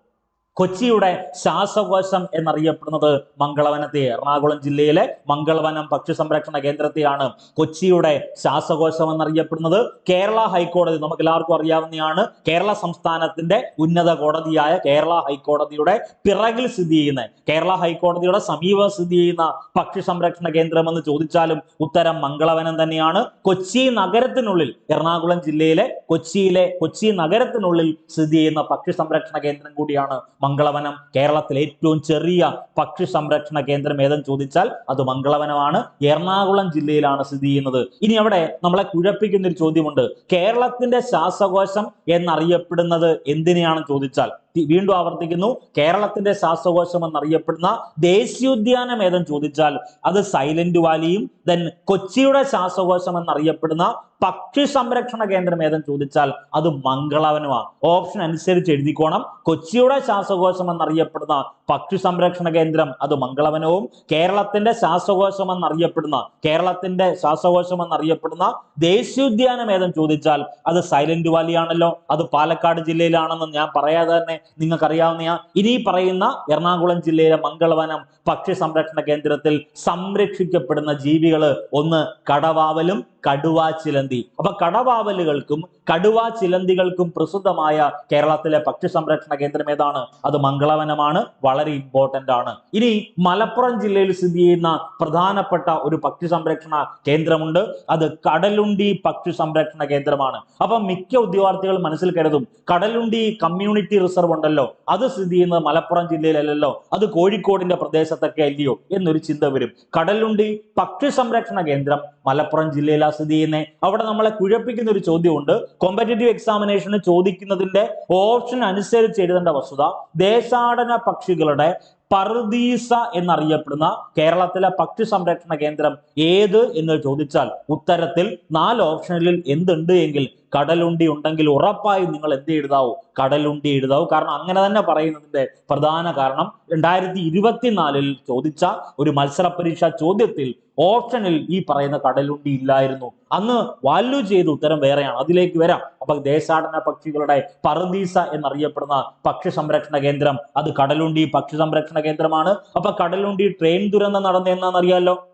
കൊച്ചിയുടെ ശ്വാസകോശം എന്നറിയപ്പെടുന്നത് മംഗളവനത്തെ എറണാകുളം ജില്ലയിലെ മംഗളവനം പക്ഷി സംരക്ഷണ കേന്ദ്രത്തെയാണ്. കൊച്ചിയുടെ ശ്വാസകോശം എന്നറിയപ്പെടുന്നത് കേരള ഹൈക്കോടതി നമുക്ക് എല്ലാവർക്കും അറിയാവുന്നതാണ് കേരള സംസ്ഥാനത്തിന്റെ ഉന്നത കോടതിയായ കേരള ഹൈക്കോടതിയുടെ പിറകിൽ സ്ഥിതി ചെയ്യുന്ന കേരള ഹൈക്കോടതിയുടെ സമീപം സ്ഥിതി ചെയ്യുന്ന പക്ഷി സംരക്ഷണ കേന്ദ്രം എന്ന് ചോദിച്ചാലും ഉത്തരം മംഗളവനം തന്നെയാണ്. കൊച്ചി നഗരത്തിനുള്ളിൽ എറണാകുളം ജില്ലയിലെ കൊച്ചിയിലെ കൊച്ചി നഗരത്തിനുള്ളിൽ സ്ഥിതി ചെയ്യുന്ന പക്ഷി സംരക്ഷണ കേന്ദ്രം കൂടിയാണ് മംഗളവനം. കേരളത്തിലെ ഏറ്റവും ചെറിയ പക്ഷി സംരക്ഷണ കേന്ദ്രം ഏതെന്ന് ചോദിച്ചാൽ അത് മംഗളവനമാണ്. എറണാകുളം ജില്ലയിലാണ് സ്ഥിതി ചെയ്യുന്നത്. ഇനി അവിടെ നമ്മളെ കുഴപ്പിക്കുന്ന ഒരു ചോദ്യമുണ്ട്. കേരളത്തിന്റെ ശ്വാസകോശം എന്നറിയപ്പെടുന്നത് എന്തിനെയാണെന്ന് ചോദിച്ചാൽ വീണ്ടും ആവർത്തിക്കുന്നു. കേരളത്തിന്റെ ശ്വാസകോശം എന്നറിയപ്പെടുന്ന ദേശീയോദ്യാനം ഏതെന്ന് ചോദിച്ചാൽ അത് സൈലന്റ് വാലിയും ദെൻ കൊച്ചിയുടെ ശ്വാസകോശം എന്നറിയപ്പെടുന്ന പക്ഷി സംരക്ഷണ കേന്ദ്രം ഏതെന്ന് ചോദിച്ചാൽ അത് മംഗളവനമാണ് ഓപ്ഷൻ അനുസരിച്ച് എഴുതിക്കോണം. കൊച്ചിയുടെ ശ്വാസകോശം എന്നറിയപ്പെടുന്ന പക്ഷി സംരക്ഷണ കേന്ദ്രം അത് മംഗളവനവും കേരളത്തിന്റെ ശ്വാസകോശം എന്നറിയപ്പെടുന്ന കേരളത്തിന്റെ ശ്വാസകോശം എന്നറിയപ്പെടുന്ന ദേശീയോദ്യാനം ഏതെന്ന് ചോദിച്ചാൽ അത് സൈലന്റ് വാലി ആണല്ലോ അത് പാലക്കാട് ജില്ലയിലാണെന്ന് ഞാൻ പറയാതെ തന്നെ നിങ്ങൾക്ക് അറിയാവുന്ന ഇനി പറയുന്ന എറണാകുളം ജില്ലയിലെ മംഗളവനം പക്ഷി സംരക്ഷണ കേന്ദ്രത്തിൽ സംരക്ഷിക്കപ്പെടുന്ന ജീവികൾ ഒന്ന് കടവാവലും കടുവാ ചിലന്തി. അപ്പൊ കടവാവലുകൾക്കും കടുവാ ചിലന്തികൾക്കും പ്രസിദ്ധമായ കേരളത്തിലെ പക്ഷി സംരക്ഷണ കേന്ദ്രം ഏതാണ്? അത് മംഗളവനമാണ് വളരെ ഇമ്പോർട്ടന്റ് ആണ്. ഇനി മലപ്പുറം ജില്ലയിൽ സ്ഥിതി ചെയ്യുന്ന പ്രധാനപ്പെട്ട ഒരു പക്ഷി സംരക്ഷണ കേന്ദ്രമുണ്ട്. അത് കടലുണ്ടി പക്ഷി സംരക്ഷണ കേന്ദ്രമാണ്. അപ്പൊ മിക്ക ഉദ്യോഗാർത്ഥികൾ മനസ്സിൽ കരുതും കടലുണ്ടി കമ്മ്യൂണിറ്റി റിസർവ് ഉണ്ടല്ലോ അത് സ്ഥിതി ചെയ്യുന്നത് മലപ്പുറം ജില്ലയിലല്ലല്ലോ അത് കോഴിക്കോടിന്റെ പ്രദേശത്തൊക്കെ അല്ലയോ എന്നൊരു ചിന്ത വരും. കടലുണ്ടി പക്ഷി സംരക്ഷണ കേന്ദ്രം മലപ്പുറം ജില്ലയിലാണ് സ്ഥിതി ചെയ്യുന്നത് അവിടെ നമ്മളെ കുഴപ്പിക്കുന്ന ഒരു ചോദ്യമുണ്ട്. കോമ്പറ്റേറ്റീവ് എക്സാമിനേഷന് ചോദിക്കുന്നതിന്റെ ഓപ്ഷൻ അനുസരിച്ച് എഴുതേണ്ട വസ്തുത ദേശാടന പക്ഷികളുടെ പർദീസ എന്നറിയപ്പെടുന്ന കേരളത്തിലെ പക്ഷി സംരക്ഷണ കേന്ദ്രം ഏത് എന്ന് ചോദിച്ചാൽ ഉത്തരത്തിൽ നാല് ഓപ്ഷനിൽ എന്തുണ്ട് എങ്കിൽ കടലുണ്ടി ഉണ്ടെങ്കിൽ ഉറപ്പായും നിങ്ങൾ എന്ത് എഴുതാവൂ? കടലുണ്ടി എഴുതാവൂ. കാരണം അങ്ങനെ തന്നെ പറയുന്നതിന്റെ പ്രധാന കാരണം രണ്ടായിരത്തി ഇരുപത്തിനാലിൽ ചോദിച്ച ഒരു മത്സര പരീക്ഷാ ചോദ്യത്തിൽ ഓപ്ഷനിൽ ഈ പറയുന്ന കടലുണ്ടി ഇല്ലായിരുന്നു. അന്ന് വാല്യൂ ചെയ്ത ഉത്തരം വേറെയാണ്. അതിലേക്ക് വരാം. അപ്പൊ ദേശാടന പക്ഷികളുടെ പറദീസ എന്നറിയപ്പെടുന്ന പക്ഷി സംരക്ഷണ കേന്ദ്രം. അത് കടലുണ്ടി പക്ഷി സംരക്ഷണ കേന്ദ്രമാണ്. അപ്പൊ കടലുണ്ടി ട്രെയിൻ ദുരന്തം നടന്നെന്നറിയാലോ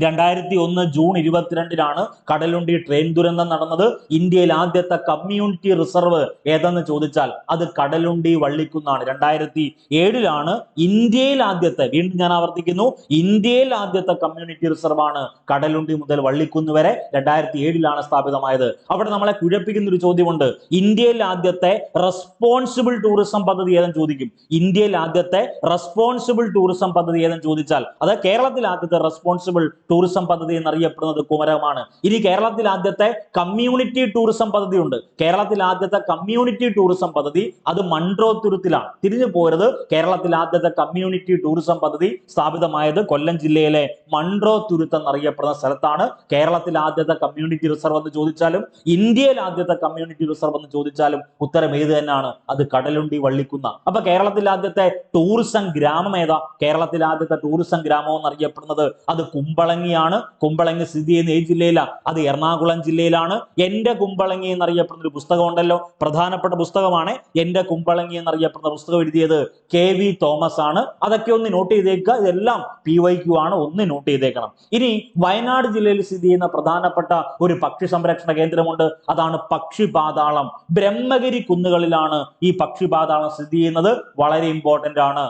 രണ്ടായിരത്തി ഒന്ന് ജൂൺ ഇരുപത്തിരണ്ടിനാണ് കടലുണ്ടി ട്രെയിൻ ദുരന്തം നടന്നത്. ഇന്ത്യയിൽ ആദ്യത്തെ കമ്മ്യൂണിറ്റി റിസർവ് ഏതെന്ന് ചോദിച്ചാൽ അത് കടലുണ്ടി വള്ളിക്കുന്നാണ്. രണ്ടായിരത്തി ഏഴിലാണ് ഇന്ത്യയിൽ ആദ്യത്തെ വീണ്ടും ഞാൻ ആവർത്തിക്കുന്നു ഇന്ത്യയിൽ ആദ്യത്തെ കമ്മ്യൂണിറ്റി റിസർവ് ആണ് കടലുണ്ടി മുതൽ വള്ളിക്കുന്ന് വരെ രണ്ടായിരത്തി ഏഴിലാണ് സ്ഥാപിതമായത്. അവിടെ നമ്മളെ കുഴപ്പിക്കുന്ന ഒരു ചോദ്യമുണ്ട്. ഇന്ത്യയിൽ ആദ്യത്തെ റെസ്പോൺസിബിൾ ടൂറിസം പദ്ധതി ഏതെന്ന് ചോദിക്കും? ഇന്ത്യയിൽ ആദ്യത്തെ റെസ്പോൺസിബിൾ ടൂറിസം പദ്ധതി ഏതെന്ന് ചോദിച്ചാൽ അത് കേരളത്തിൽ ആദ്യത്തെ റെസ്പോൺസിബിൾ ടൂറിസം പദ്ധതി എന്നറിയപ്പെടുന്നത് കുമരകമാണ്. ഇനി കേരളത്തിൽ ആദ്യത്തെ കമ്മ്യൂണിറ്റി ടൂറിസം പദ്ധതി ഉണ്ട് കേരളത്തിൽ ആദ്യത്തെ കമ്മ്യൂണിറ്റി ടൂറിസം പദ്ധതി അത് മൺട്രോത്തുരുത്തിലാണ് തിരിഞ്ഞു പോരുത്. കേരളത്തിൽ ആദ്യത്തെ കമ്മ്യൂണിറ്റി ടൂറിസം പദ്ധതി സ്ഥാപിതമായത് കൊല്ലം ജില്ലയിലെ മൺട്രോ തുരുത്ത് എന്നറിയപ്പെടുന്ന സ്ഥലത്താണ്. കേരളത്തിൽ ആദ്യത്തെ കമ്മ്യൂണിറ്റി റിസർവ് എന്ന് ചോദിച്ചാലും ഇന്ത്യയിൽ ആദ്യത്തെ കമ്മ്യൂണിറ്റി റിസർവ് എന്ന് ചോദിച്ചാലും ഉത്തരം ഏത് തന്നെയാണ്? അത് കടലുണ്ടി വള്ളിക്കുന്ന. അപ്പൊ കേരളത്തിൽ ആദ്യത്തെ ടൂറിസം ഗ്രാമം ഏതാ? കേരളത്തിൽ ആദ്യത്തെ ടൂറിസം ഗ്രാമം എന്നറിയപ്പെടുന്നത് അത് കുമ്പളങ്ങിയാണ്. കുമ്പളങ്ങി സ്ഥിതി ചെയ്യുന്ന ഏത് ജില്ലയിലാണ് അത് എറണാകുളം ജില്ലയിലാണ്. എന്റെ കുമ്പളങ്ങി എന്നറിയപ്പെടുന്ന ഒരു പുസ്തകം ഉണ്ടല്ലോ പ്രധാനപ്പെട്ട പുസ്തകമാണ് എന്റെ കുമ്പളങ്ങി എന്നറിയപ്പെടുന്ന പുസ്തകം എഴുതിയത് കെ വി തോമസ് ആണ്. അതൊക്കെ ഒന്ന് നോട്ട് ചെയ്തേക്കുക. ഇതെല്ലാം പി വൈ ക്യു ആണ്. ഒന്ന് നോട്ട് ചെയ്തേക്കണം. ഇനി വയനാട് ജില്ലയിൽ സ്ഥിതി ചെയ്യുന്ന പ്രധാനപ്പെട്ട ഒരു പക്ഷി സംരക്ഷണ കേന്ദ്രമുണ്ട്. അതാണ് പക്ഷി പാതാളം. ബ്രഹ്മഗിരി കുന്നുകളിലാണ് ഈ പക്ഷി പാതാളം സ്ഥിതി ചെയ്യുന്നത്. വളരെ ഇമ്പോർട്ടന്റ് ആണ്.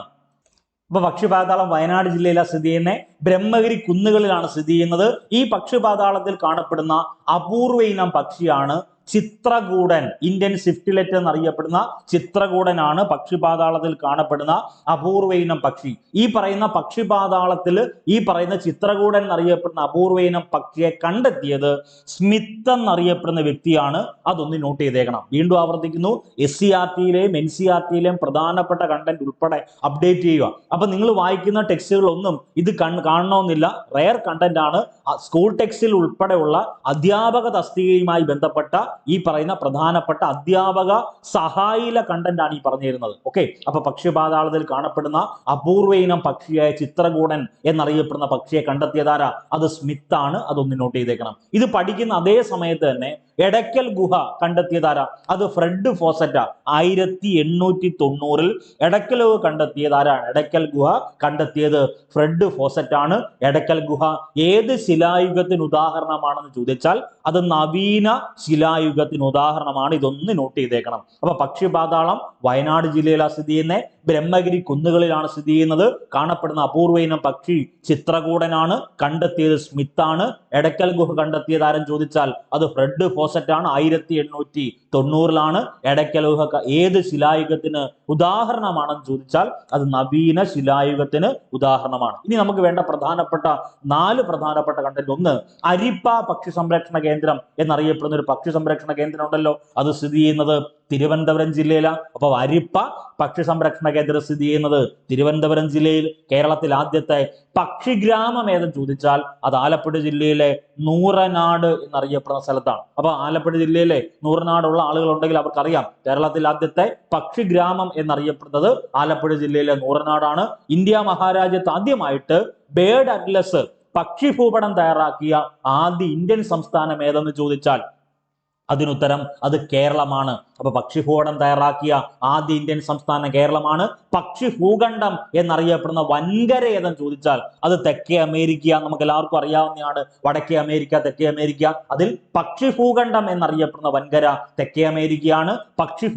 ഇപ്പൊ പക്ഷിപാതാളം വയനാട് ജില്ലയിലാണ് സ്ഥിതി ചെയ്യുന്നത് ബ്രഹ്മഗിരി കുന്നുകളിലാണ് സ്ഥിതി ചെയ്യുന്നത്. ഈ പക്ഷിപാതാളത്തിൽ കാണപ്പെടുന്ന അപൂർവ ഇനം പക്ഷിയാണ് ചിത്രകൂടൻ ഇന്ത്യൻ സ്വിഫ്റ്റിലെറ്റ് എന്നറിയപ്പെടുന്ന ചിത്രകൂടനാണ് പക്ഷിപാതാളത്തിൽ കാണപ്പെടുന്ന അപൂർവയിനം പക്ഷി. ഈ പറയുന്ന പക്ഷിപാതാളത്തിൽ ഈ പറയുന്ന ചിത്രകൂടൻ എന്നറിയപ്പെടുന്ന അപൂർവയിനം പക്ഷിയെ കണ്ടെത്തിയത് സ്മിത്ത് എന്നറിയപ്പെടുന്ന വ്യക്തിയാണ്. അതൊന്ന് നോട്ട് ചെയ്തേക്കണം. വീണ്ടും ആവർത്തിക്കുന്നു. എസ് സി ആർ ടിയിലെയും എൻ സി ആർ ടിയിലെയും പ്രധാനപ്പെട്ട കണ്ടന്റ് ഉൾപ്പെടെ അപ്ഡേറ്റ് ചെയ്യുക. അപ്പൊ നിങ്ങൾ വായിക്കുന്ന ടെക്സ്റ്റുകളൊന്നും ഇത് കാണണമെന്നില്ല. റയർ കണ്ടന്റ് ആണ്. സ്കൂൾ ടെക്സ്റ്റിൽ ഉൾപ്പെടെയുള്ള അധ്യാപക തസ്തികയുമായി ബന്ധപ്പെട്ട ഈ പറയുന്ന പ്രധാനപ്പെട്ട അധ്യാപക സഹായില കണ്ടന്റ് ആണ് ഈ പറഞ്ഞു തരുന്നത് ഓക്കെ? അപ്പൊ പക്ഷിപാതാളത്തിൽ കാണപ്പെടുന്ന അപൂർവ ഇനം പക്ഷിയായ ചിത്രകൂടൻ എന്നറിയപ്പെടുന്ന പക്ഷിയെ കണ്ടെത്തിയതാരാ? അത് സ്മിത്താണ്. അതൊന്ന് നോട്ട് ചെയ്തേക്കണം. ഇത് പഠിക്കുന്ന അതേ സമയത്ത് തന്നെ എടക്കൽ ഗുഹ കണ്ടെത്തിയതാരാ? അത് ഫ്രെഡ് ഫോസറ്റ. ആയിരത്തി എണ്ണൂറ്റി തൊണ്ണൂറിൽ എടക്കൽ ഗുഹ കണ്ടെത്തിയതാരാണ് എടക്കൽ ഗുഹ കണ്ടെത്തിയത് ഫ്രെഡ് ഫോസറ്റ് ആണ് എടക്കൽ ഗുഹ ഏത് ശിലായുഗത്തിന് ഉദാഹരണമാണെന്ന് ചോദിച്ചാൽ അത് നവീന ശിലായുഗത്തിന് ഉദാഹരണമാണ്. ഇതൊന്ന് നോട്ട് ചെയ്തേക്കണം. അപ്പൊ പക്ഷിപാതാളം വയനാട് ജില്ലയിലാണ് സ്ഥിതി ചെയ്യുന്നത് ബ്രഹ്മഗിരി കുന്നുകളിലാണ് സ്ഥിതി ചെയ്യുന്നത്. കാണപ്പെടുന്ന അപൂർവ ഇനം പക്ഷി ചിത്രകൂടനാണ്. കണ്ടെത്തിയത് സ്മിത്ത് ആണ് എടക്കൽ ഗുഹ കണ്ടെത്തിയത് ആരും ചോദിച്ചാൽ അത് ഫ്രെഡ് ഫോസറ്റ് ആണ് ആയിരത്തി എണ്ണൂറ്റി തൊണ്ണൂറിലാണ് എടക്കൽ ഗുഹ ഏത് ശിലായുഗത്തിന് ഉദാഹരണമാണെന്ന് ചോദിച്ചാൽ അത് നവീന ശിലായുഗത്തിന് ഉദാഹരണമാണ്. ഇനി നമുക്ക് വേണ്ട പ്രധാനപ്പെട്ട നാല് പ്രധാനപ്പെട്ട കണ്ടന്റ് ഒന്ന് അരിപ്പ പക്ഷി സംരക്ഷണ കേന്ദ്രം എന്നറിയപ്പെടുന്ന ഒരു പക്ഷി സംരക്ഷണ കേന്ദ്രം ഉണ്ടല്ലോ. അത് സ്ഥിതി ചെയ്യുന്നത് തിരുവനന്തപുരം ജില്ലയിലാണ് അപ്പൊ അരിപ്പ പക്ഷി സംരക്ഷണ കേന്ദ്രം സ്ഥിതി ചെയ്യുന്നത് തിരുവനന്തപുരം ജില്ലയിൽ കേരളത്തിൽ ആദ്യത്തെ പക്ഷിഗ്രാമം ഏതെന്ന് ചോദിച്ചാൽ അത് ആലപ്പുഴ ജില്ലയിലെ നൂറനാട് എന്നറിയപ്പെടുന്ന സ്ഥലത്താണ്. അപ്പൊ ആലപ്പുഴ ജില്ലയിലെ നൂറനാടുള്ള ആളുകളുണ്ടെങ്കിൽ അവർക്കറിയാം കേരളത്തിൽ ആദ്യത്തെ പക്ഷിഗ്രാമം എന്നറിയപ്പെടുന്നത് ആലപ്പുഴ ജില്ലയിലെ നൂറനാടാണ്. ഇന്ത്യ മഹാരാജ്യത്ത് ആദ്യമായിട്ട് ബേഡ് അറ്റ്ലസ് പക്ഷി ഭൂപടം തയ്യാറാക്കിയ ആദ്യ ഇന്ത്യൻ സംസ്ഥാനം ഏതെന്ന് ചോദിച്ചാൽ അതിനുത്തരം അത് കേരളമാണ്. അപ്പൊ പക്ഷിഭൂപടം തയ്യാറാക്കിയ ആദ്യ ഇന്ത്യൻ സംസ്ഥാനം കേരളമാണ്. പക്ഷി ഭൂഖണ്ഡം എന്നറിയപ്പെടുന്ന വൻകര ഏതെന്ന് ചോദിച്ചാൽ അത് തെക്കേ അമേരിക്ക നമുക്ക് എല്ലാവർക്കും അറിയാവുന്നതാണ്. വടക്കേ അമേരിക്ക തെക്കേ അമേരിക്ക. അതിൽ പക്ഷി ഭൂഖണ്ഡം എന്നറിയപ്പെടുന്ന വൻകര തെക്കേ അമേരിക്കയാണ്. പക്ഷി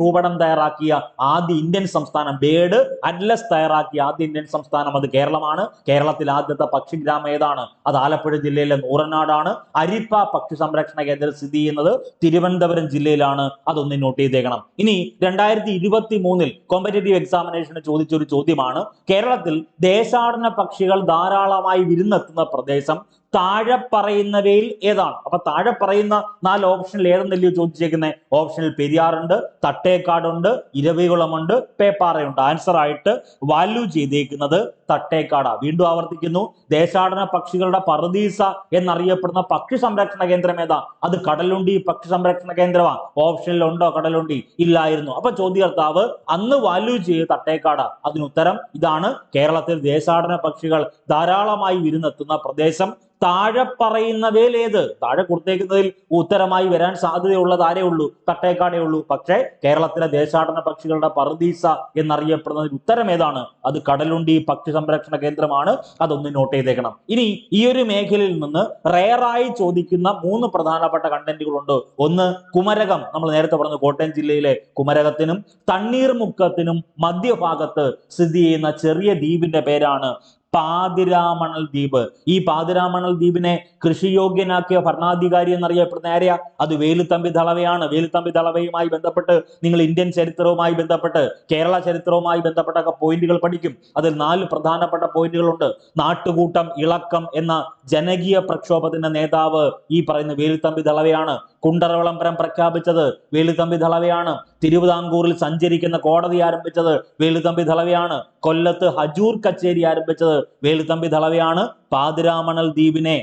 തയ്യാറാക്കിയ ആദ്യ ഇന്ത്യൻ സംസ്ഥാനം ബേഡ്. അറ്റ്ലസ് തയ്യാറാക്കിയ ആദ്യ ഇന്ത്യൻ സംസ്ഥാനം അത് കേരളമാണ്. കേരളത്തിൽ ആദ്യത്തെ പക്ഷിഗ്രാമം ഏതാണ്? അത് ആലപ്പുഴ ജില്ലയിലെ നൂറനാടാണ്. അരിപ്പ പക്ഷി സംരക്ഷണ കേന്ദ്രം സ്ഥിതി ചെയ്യുന്നത് തിരുവനന്തപുരം ജില്ലയിലാണ്. അതൊന്ന് നോട്ട് ചെയ്തേക്കണം. ഇനി രണ്ടായിരത്തി ഇരുപത്തി മൂന്നിൽ കോമ്പറ്റേറ്റീവ് എക്സാമിനേഷന് ചോദിച്ച ഒരു ചോദ്യമാണ്. കേരളത്തിൽ ദേശാടന പക്ഷികൾ ധാരാളമായി വിരുന്നെത്തുന്ന പ്രദേശം താഴെ പറയുന്നവയിൽ ഏതാണ്? അപ്പൊ താഴെ പറയുന്ന നാല് ഓപ്ഷനിൽ ഏതെന്നല്ലയോ ചോദിച്ചേക്കുന്നത് ഓപ്ഷനിൽ പെരിയാറുണ്ട് തട്ടേക്കാടുണ്ട് ഇരവികുളമുണ്ട് പേപ്പാറയുണ്ട്. ആൻസർ ആയിട്ട് വാല്യൂ ചെയ്തേക്കുന്നത് തട്ടേക്കാട. വീണ്ടും ആവർത്തിക്കുന്നു. ദേശാടന പക്ഷികളുടെ പറദീസ എന്നറിയപ്പെടുന്ന പക്ഷി സംരക്ഷണ കേന്ദ്രം ഏതാ? അത് കടലുണ്ടി പക്ഷി സംരക്ഷണ കേന്ദ്രമാണ് ഓപ്ഷനിൽ ഉണ്ടോ കടലുണ്ടി? ഇല്ലായിരുന്നു. അപ്പൊ ചോദ്യകർത്താവ് അന്ന് വാല്യൂ ചെയ്ത് തട്ടേക്കാട. അതിനുത്തരം ഇതാണ് കേരളത്തിൽ ദേശാടന പക്ഷികൾ ധാരാളമായി വിരുന്നെത്തുന്ന പ്രദേശം. താഴെ പറയുന്നവയിൽ ഏത്? താഴെ കൊടുത്തേക്കുന്നതിൽ ഉത്തരമായി വരാൻ സാധ്യതയുള്ളത് ആരേ ഉള്ളൂ? തട്ടേക്കാടേ ഉള്ളൂ. പക്ഷേ കേരളത്തിലെ ദേശാടന പക്ഷികളുടെ പറദീസ എന്നറിയപ്പെടുന്നതിൽ ഉത്തരം ഏതാണ്? അത് കടലുണ്ടി പക്ഷി സംരക്ഷണ കേന്ദ്രമാണ്. അതൊന്ന് നോട്ട് ചെയ്തേക്കണം. ഇനി ഈ ഒരു മേഖലയിൽ നിന്ന് റയറായി ചോദിക്കുന്ന മൂന്ന് പ്രധാനപ്പെട്ട കണ്ടന്റുകളുണ്ട്. ഒന്ന് കുമരകം. നമ്മൾ നേരത്തെ പറഞ്ഞു കോട്ടയം ജില്ലയിലെ കുമരകത്തിനും തണ്ണീർമുക്കത്തിനും മധ്യഭാഗത്ത് സ്ഥിതി ചെയ്യുന്ന ചെറിയ ദ്വീപിന്റെ പേരാണ് പാതിരാമണൽ ദ്വീപ്. ഈ പാതിരാമണൽ ദ്വീപിനെ കൃഷിയോഗ്യനാക്കിയ ഭരണാധികാരി എന്നറിയപ്പെടുന്ന ആരെയാ? അത് വേലുത്തമ്പി ദളവയാണ്. വേലുത്തമ്പി ദളവയുമായി ബന്ധപ്പെട്ട് നിങ്ങൾ ഇന്ത്യൻ ചരിത്രവുമായി ബന്ധപ്പെട്ട് കേരള ചരിത്രവുമായി ബന്ധപ്പെട്ടൊക്കെ പോയിന്റുകൾ പഠിക്കും. അതിൽ നാല് പ്രധാനപ്പെട്ട പോയിന്റുകളുണ്ട്. നാട്ടുകൂട്ടം ഇളക്കം എന്ന ജനകീയ പ്രക്ഷോഭത്തിന്റെ നേതാവ് ഈ പറയുന്ന വേലുത്തമ്പി ദളവയാണ്. കുണ്ടറ വിളംബരം പ്രഖ്യാപിച്ചത് വേലുത്തമ്പി ദളവയാണ് തിരുവിതാംകൂറിൽ സഞ്ചരിക്കുന്ന കോടതി ആരംഭിച്ചത് വേലുത്തമ്പി ദളവയാണ് കൊല്ലത്ത് ഹജൂർ കച്ചേരി ആരംഭിച്ചത് വേലുത്തമ്പി ദളവയാണ് പാതിരാമണൽ ദ്വീപിനെ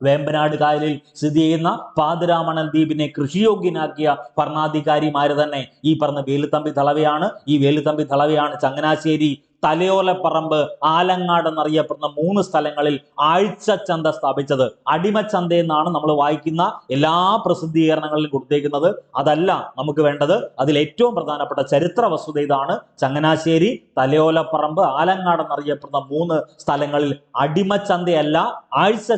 വേമ്പനാട് കായലിൽ സ്ഥിതി ചെയ്യുന്ന പാതിരാമണൽ ദ്വീപിനെ കൃഷിയോഗ്യനാക്കിയ ഭരണാധികാരിമാര് തന്നെ ഈ പറഞ്ഞ വേലുത്തമ്പി ദളവയാണ് ഈ വേലുത്തമ്പി ദളവയാണ് ചങ്ങനാശ്ശേരി തലയോലപ്പറമ്പ് ആലങ്ങാട് എന്നറിയപ്പെടുന്ന മൂന്ന് സ്ഥലങ്ങളിൽ ആഴ്ച ചന്ത സ്ഥാപിച്ചത്. അടിമച്ചന്ത എന്നാണ് നമ്മൾ വായിക്കുന്ന എല്ലാ പ്രസിദ്ധീകരണങ്ങളിലും കൊടുത്തേക്കുന്നത്. അതല്ല നമുക്ക് വേണ്ടത് അതിൽ ഏറ്റവും പ്രധാനപ്പെട്ട ചരിത്ര വസ്തുത ഇതാണ്. ചങ്ങനാശ്ശേരി തലയോലപ്പറമ്പ് ആലങ്ങാട് എന്നറിയപ്പെടുന്ന മൂന്ന് സ്ഥലങ്ങളിൽ അടിമച്ചന്തയല്ല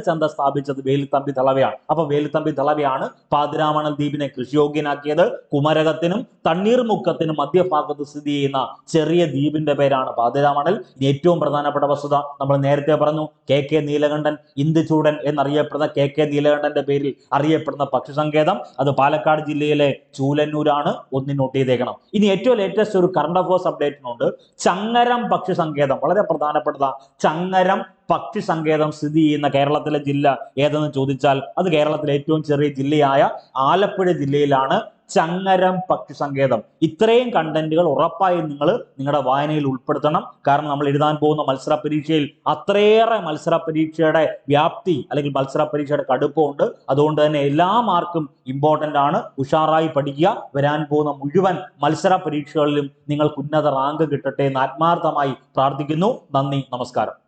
ചന്ത സ്ഥാപിച്ചത് വേലുത്തമ്പി തളവയാണ്. അപ്പൊ വേലുത്തമ്പി തളവയാണ് പാതിരാമണൽ ദ്വീപിനെ കൃഷിയോഗ്യനാക്കിയത്. കുമരകത്തിനും തണ്ണീർമുക്കത്തിനും മധ്യഭാഗത്ത് സ്ഥിതി ചെയ്യുന്ന ചെറിയ ദ്വീപിന്റെ പേരാണ് പാതിരാമണൽ ഇനി ഏറ്റവും പ്രധാനപ്പെട്ട വസ്തുത നമ്മൾ നേരത്തെ പറഞ്ഞു കെ കെ നീലകണ്ഠൻ ഇന്ദുചൂടൻ എന്നറിയപ്പെടുന്ന കെ കെ നീലകണ്ഠന്റെ പേരിൽ അറിയപ്പെടുന്ന പക്ഷി സങ്കേതം അത് പാലക്കാട് ജില്ലയിലെ ചൂലന്നൂരാണ്. ഒന്ന് നോട്ട് ചെയ്തേക്കണം. ഇനി ഏറ്റവും ലേറ്റസ്റ്റ് ഒരു കറണ്ട് അഫേഴ്സ് അപ്ഡേറ്റിനുണ്ട് ചങ്ങരം പക്ഷി സങ്കേതം വളരെ പ്രധാനപ്പെട്ടതാ. ചങ്ങരം പക്ഷി സങ്കേതം സ്ഥിതി ചെയ്യുന്ന കേരളത്തിലെ ജില്ല ഏതെന്ന് ചോദിച്ചാൽ അത് കേരളത്തിലെ ഏറ്റവും ചെറിയ ജില്ലയായ ആലപ്പുഴ ജില്ലയിലാണ്. ചങ്ങരം പക്ഷി സങ്കേതം ഇത്രയും കണ്ടന്റുകൾ ഉറപ്പായും നിങ്ങൾ നിങ്ങളുടെ വായനയിൽ ഉൾപ്പെടുത്തണം. കാരണം നമ്മൾ എഴുതാൻ പോകുന്ന മത്സര പരീക്ഷയിൽ അത്രയേറെ മത്സര പരീക്ഷയുടെ വ്യാപ്തി അല്ലെങ്കിൽ മത്സര പരീക്ഷയുടെ കടുപ്പമുണ്ട് അതുകൊണ്ട് തന്നെ എല്ലാ മാർക്കും ഇമ്പോർട്ടന്റ് ആണ്. ഉഷാറായി പഠിക്കുക. വരാൻ പോകുന്ന മുഴുവൻ മത്സര പരീക്ഷകളിലും നിങ്ങൾക്ക് ഉന്നത റാങ്ക് കിട്ടട്ടെ എന്ന് ആത്മാർത്ഥമായി പ്രാർത്ഥിക്കുന്നു. നന്ദി. നമസ്കാരം.